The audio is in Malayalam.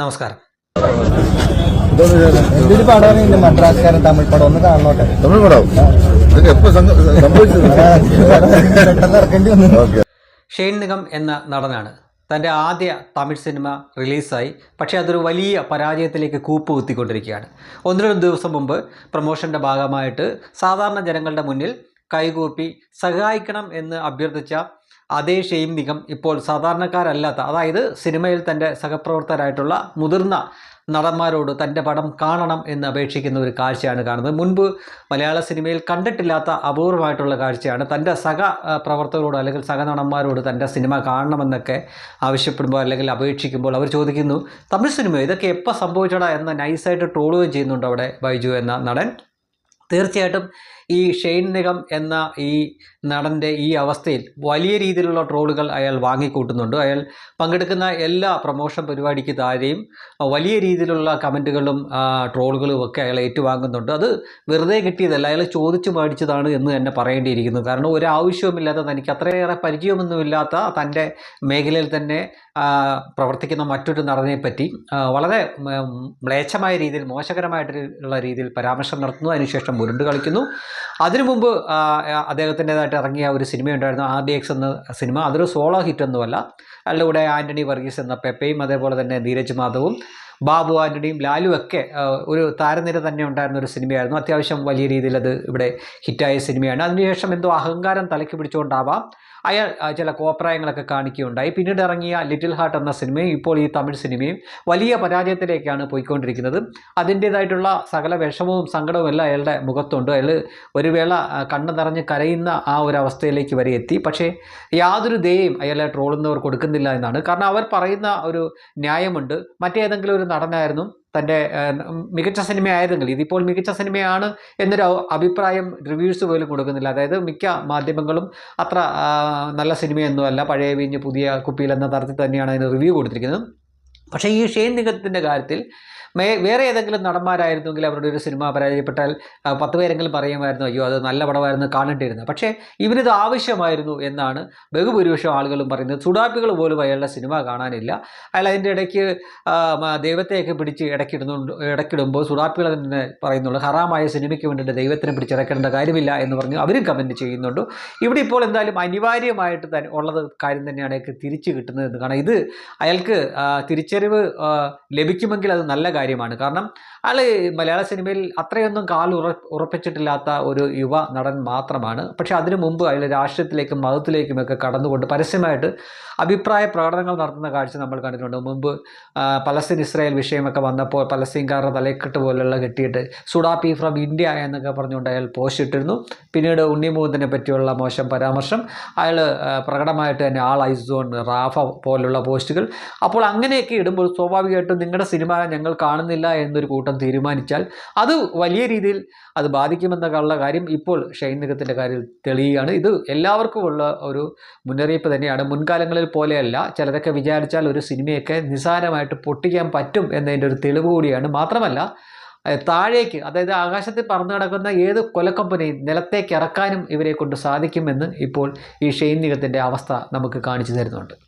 നമസ്കാരം. എന്തൊരു പടമാണ് ഇന്ന് മദ്രാസ്കാരൻ തമിഴ് പടം. ഒന്ന് കാണണോട്ടെ? തമിഴ് പടം? ഇതൊക്കെ എപ്പോ സംഭവിച്ചത്? ഷെയ്ൻ നിഗം എന്ന നടനാണ്. തന്റെ ആദ്യ തമിഴ് സിനിമ റിലീസായി. പക്ഷേ അതൊരു വലിയ പരാജയത്തിലേക്ക് കൂപ്പ് കുത്തിക്കൊണ്ടിരിക്കുകയാണ്. ഒന്ന് രണ്ട് ദിവസം മുമ്പ് പ്രൊമോഷന്റെ ഭാഗമായിട്ട് സാധാരണ ജനങ്ങളുടെ മുന്നിൽ കൈകൂപ്പി സഹായിക്കണം എന്ന് അഭ്യർത്ഥിച്ച അതേ നിഗം ഇപ്പോൾ സാധാരണക്കാരല്ലാത്ത അതായത് സിനിമയിൽ തന്റെ സഹപ്രവർത്തകരായിട്ടുള്ള മുതിർന്ന നടന്മാരോട് തന്റെ പടം കാണണം എന്ന് അപേക്ഷിക്കുന്ന ഒരു കാഴ്ചയാണ് കാണുന്നത്. മുൻപ് മലയാള സിനിമയിൽ കണ്ടിട്ടില്ലാത്ത അപൂർവമായിട്ടുള്ള കാഴ്ചയാണ് തന്റെ സഹ പ്രവർത്തകരോട് അല്ലെങ്കിൽ സഹനടന്മാരോട് തന്റെ സിനിമ കാണണമെന്നൊക്കെ ആവശ്യപ്പെടുമ്പോൾ അല്ലെങ്കിൽ അപേക്ഷിക്കുമ്പോൾ അവർ ചോദിക്കുന്നു തമിഴ് സിനിമ ഇതൊക്കെ എപ്പോൾ സംഭവിച്ചടാ? എന്ന് നൈസായിട്ട് ട്രോളുകയും ചെയ്യുന്നുണ്ട് അവിടെ ബൈജു എന്ന നടൻ. തീർച്ചയായിട്ടും ഈ ഷെയ്ൻ നിഗം എന്ന ഈ നടന്റെ ഈ അവസ്ഥയിൽ വലിയ രീതിയിലുള്ള ട്രോളുകൾ അയാൾ വാങ്ങിക്കൂട്ടുന്നുണ്ട്. അയാൾ പങ്കെടുക്കുന്ന എല്ലാ പ്രൊമോഷൻ പരിപാടിക്ക് താഴെയും വലിയ രീതിയിലുള്ള കമന്റുകളും ട്രോളുകളും ഒക്കെ അയാൾ ഏറ്റുവാങ്ങുന്നുണ്ട്. അത് വെറുതെ കിട്ടിയതല്ല അയാൾ ചോദിച്ചു മേടിച്ചതാണ് എന്ന് തന്നെ പറയേണ്ടിയിരിക്കുന്നു. കാരണം ഒരു തനിക്ക് അത്രയേറെ പരിചയമൊന്നുമില്ലാത്ത തന്റെ മേഖലയിൽ തന്നെ പ്രവർത്തിക്കുന്ന മറ്റൊരു നടനെ പറ്റി വളരെ മ്ലേച്ഛമായ രീതിയിൽ മോശകരമായിട്ടുള്ള രീതിയിൽ പരാമർശം നടത്തുന്നു. അതിനുശേഷം ഉരുണ്ട് കളിക്കുന്നു. അതിനു മുമ്പ് അദ്ദേഹത്തിന്റെതായിട്ട് ഇറങ്ങിയ ഒരു സിനിമയുണ്ടായിരുന്നു ആർ ഡി എക്സ് എന്ന സിനിമ. അതൊരു സോളോ ഹിറ്റൊന്നുമല്ല അതിന്റെ കൂടെ ആന്റണി വർഗീസ് എന്ന പെപ്പയും അതേപോലെ തന്നെ ധീരജ് മാധവും ബാബു ആന്റണിയും ലാലും ഒക്കെ ഒരു താരനിര തന്നെ ഉണ്ടായിരുന്ന ഒരു സിനിമയായിരുന്നു. അത്യാവശ്യം വലിയ രീതിയിൽ അത് ഇവിടെ ഹിറ്റായ സിനിമയാണ്. അതിനുശേഷം എന്തോ അഹങ്കാരം തലയ്ക്ക് പിടിച്ചുകൊണ്ടാവാം. അയാൾ ചില കോപ്രായങ്ങളൊക്കെ കാണിക്കുകയുണ്ടായി. പിന്നീട് ഇറങ്ങിയ ലിറ്റിൽ ഹാർട്ട് എന്ന സിനിമയും ഇപ്പോൾ ഈ തമിഴ് സിനിമയും വലിയ പരാജയത്തിലേക്കാണ് പോയിക്കൊണ്ടിരിക്കുന്നത്. അതിന്റേതായിട്ടുള്ള സകല വിഷമവും സങ്കടവും എല്ലാം അയാളുടെ മുഖത്തുണ്ട്. അയാൾ ഒരു വേള കണ്ണ് നിറഞ്ഞ് കരയുന്ന ആ ഒരു അവസ്ഥയിലേക്ക് വരെ എത്തി. പക്ഷേ യാതൊരു ദയയും അയാളെ ട്രോളുന്നവർ കൊടുക്കുന്നില്ല എന്നാണ്. കാരണം അവർ പറയുന്ന ഒരു ന്യായമുണ്ട്. മറ്റേതെങ്കിലും ഒരു നടനായിരുന്നു തന്റെ മികച്ച സിനിമയായിരുന്നെങ്കിൽ ഇതിപ്പോൾ മികച്ച സിനിമയാണ് എന്നൊരു അഭിപ്രായം റിവ്യൂസ് പോലും കൊടുക്കുന്നില്ല. അതായത് മിക്ക മാധ്യമങ്ങളും അത്ര നല്ല സിനിമയൊന്നുമല്ല. പഴയ വീഞ്ഞ് പുതിയ കുപ്പിയിൽ എന്ന തരത്തിൽ തന്നെയാണ് അതിന് റിവ്യൂ കൊടുത്തിരിക്കുന്നത്. പക്ഷേ ഈ ഷെയ്ൻ നിഗത്തിന്റെ കാര്യത്തിൽ വേറെ ഏതെങ്കിലും നടന്മാരായിരുന്നെങ്കിൽ അവരുടെ ഒരു സിനിമ പരാജയപ്പെട്ടാൽ പത്ത് പേരെങ്കിലും പറയുമായിരുന്നു അയ്യോ അത് നല്ല പടമായിരുന്നു കാണേണ്ടിയിരുന്നത് പക്ഷേ ഇവരിത് ആവശ്യമായിരുന്നു എന്നാണ് ബഹുഭൂരിപക്ഷം ആളുകളും പറയുന്നത്. സുഡാപ്പികൾ പോലും അയാളുടെ സിനിമ കാണാനില്ല. അയാൾ അതിന്റെ ഇടയ്ക്ക് ദൈവത്തെയൊക്കെ പിടിച്ച് ഇടയ്ക്കിടുന്നുണ്ട് ഇടയ്ക്കിടുമ്പോൾ സുഡാപ്പികൾ തന്നെ പറയുന്നുള്ളൂ ഹറാമായ സിനിമയ്ക്ക് വേണ്ടിയിട്ട് ദൈവത്തിനെ പിടിച്ചിടക്കേണ്ട കാര്യമില്ല എന്ന് പറഞ്ഞ് അവരും കമന്റ് ചെയ്യുന്നുണ്ട്. ഇവിടെ ഇപ്പോൾ എന്തായാലും അനിവാര്യമായിട്ട് ഉള്ളത് കാര്യം തന്നെയാണ് അയാൾക്ക് തിരിച്ചു കിട്ടുന്നത് എന്ന് കാരണം ഇത് അയാൾക്ക് ആ, തിരിച്ചറിവ് ലഭിക്കുമെങ്കിൽ അത് നല്ല കാര്യമാണ്. കാരണം അയാൾ മലയാള സിനിമയിൽ അത്രയൊന്നും കാൽ ഉറ ഉറപ്പിച്ചിട്ടില്ലാത്ത ഒരു യുവ നടൻ മാത്രമാണ്. പക്ഷെ അതിനു മുമ്പ് അയാൾ രാഷ്ട്രീയത്തിലേക്കും മതത്തിലേക്കുമൊക്കെ കടന്നുകൊണ്ട് പരസ്യമായിട്ട് അഭിപ്രായ പ്രകടനങ്ങൾ നടത്തുന്ന കാഴ്ച നമ്മൾ കണ്ടിട്ടുണ്ട്. മുമ്പ് പലസ്തീൻ ഇസ്രായേൽ വിഷയമൊക്കെ വന്നപ്പോൾ പലസ്തീൻകാരുടെ തലക്കെട്ട് പോലെയുള്ള കെട്ടിയിട്ട് സുഡാപ്പി ഫ്രം ഇന്ത്യ എന്നൊക്കെ പറഞ്ഞുകൊണ്ട് അയാൾ പോസ്റ്റ് ഇട്ടിരുന്നു. പിന്നീട് ഉണ്ണിമൂന്നിനെ പറ്റിയുള്ള മോശം പരാമർശം അയാൾ പ്രകടമായിട്ട് തന്നെ ആൾ ഐസോൺ റാഫ പോലുള്ള പോസ്റ്റുകൾ. അപ്പോൾ അങ്ങനെയൊക്കെ ഇടുമ്പോൾ സ്വാഭാവികമായിട്ടും നിങ്ങളുടെ സിനിമ ഞങ്ങൾ കാണുന്നില്ല എന്നൊരു കൂട്ടം തീരുമാനിച്ചാൽ അത് വലിയ രീതിയിൽ അത് ബാധിക്കുമെന്നുള്ള കാര്യം ഇപ്പോൾ ഷൈൻ നിഗത്തിന്റെ കാര്യം തെളിയുകയാണ്. ഇത് എല്ലാവർക്കും ഉള്ള ഒരു മുന്നറിയിപ്പ് തന്നെയാണ്. മുൻകാലങ്ങളിൽ പോലെയല്ല ചിലതൊക്കെ വിചാരിച്ചാൽ ഒരു സിനിമയൊക്കെ നിസ്സാരമായിട്ട് പൊട്ടിക്കാൻ പറ്റും എന്നതിന്റെ ഒരു തെളിവ് കൂടിയാണ്. മാത്രമല്ല താഴേക്ക് അതായത് ആകാശത്തിൽ പറന്നു കിടക്കുന്ന ഏത് കൊലക്കമ്പനെയും നിലത്തേക്ക് ഇറക്കാനും ഇവരെ കൊണ്ട് സാധിക്കുമെന്ന് ഇപ്പോൾ ഈ ഷെയ്ൻ നിഗത്തിന്റെ അവസ്ഥ നമുക്ക് കാണിച്ചു തരുന്നുണ്ട്.